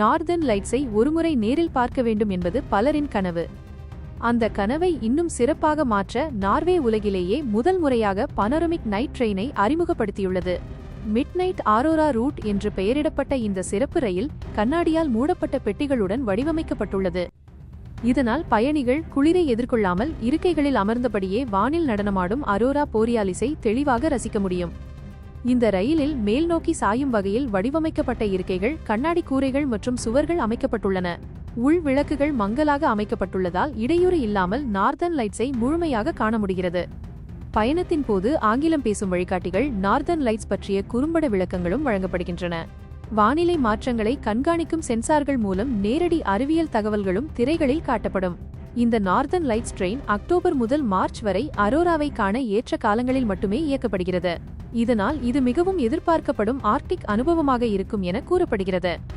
Northern லைட்ஸை ஒருமுறை நேரில் பார்க்க வேண்டும் என்பது பலரின் கனவு. அந்த கனவை இன்னும் சிறப்பாக மாற்ற நார்வே உலகிலேயே முதல் முறையாக பனரமிக் நைட் ட்ரெயினை அறிமுகப்படுத்தியுள்ளது. மிட்நைட் ஆரோரா ரூட் என்று பெயரிடப்பட்ட இந்த சிறப்பு ரயில் கண்ணாடியால் மூடப்பட்ட பெட்டிகளுடன் வடிவமைக்கப்பட்டுள்ளது. இதனால் பயணிகள் குளிரை எதிர்கொள்ளாமல் இருக்கைகளில் அமர்ந்தபடியே வானில் நடனமாடும் அரோரா போரியாலிஸை தெளிவாக ரசிக்க முடியும். இந்த ரயிலில் மேல் நோக்கி சாயும் வகையில் வடிவமைக்கப்பட்ட இருக்கைகள் கண்ணாடி கூரைகள் மற்றும் சுவர்கள் அமைக்கப்பட்டுள்ளன. உள் விளக்குகள் மங்கலாக அமைக்கப்பட்டுள்ளதால் இடையூறு இல்லாமல் நார்தர்ன் லைட்ஸை முழுமையாக காண முடிகிறது. பயணத்தின் போது ஆங்கிலம் பேசும் வழிகாட்டிகள் நார்தன் லைட்ஸ் பற்றிய குறும்பட விளக்கங்களும் வழங்கப்படுகின்றன. வானிலை மாற்றங்களை கண்காணிக்கும் சென்சார்கள் மூலம் நேரடி அறிவியல் தகவல்களும் திரைகளில் காட்டப்படும். இந்த நார்தன் லைட்ஸ் ட்ரெயின் அக்டோபர் முதல் மார்ச் வரை அரோராவை காண ஏற்ற காலங்களில் மட்டுமே இயக்கப்படுகிறது. இதனால் இது மிகவும் எதிர்பார்க்கப்படும் ஆர்க்டிக் அனுபவமாக இருக்கும் என கூறப்படுகிறது.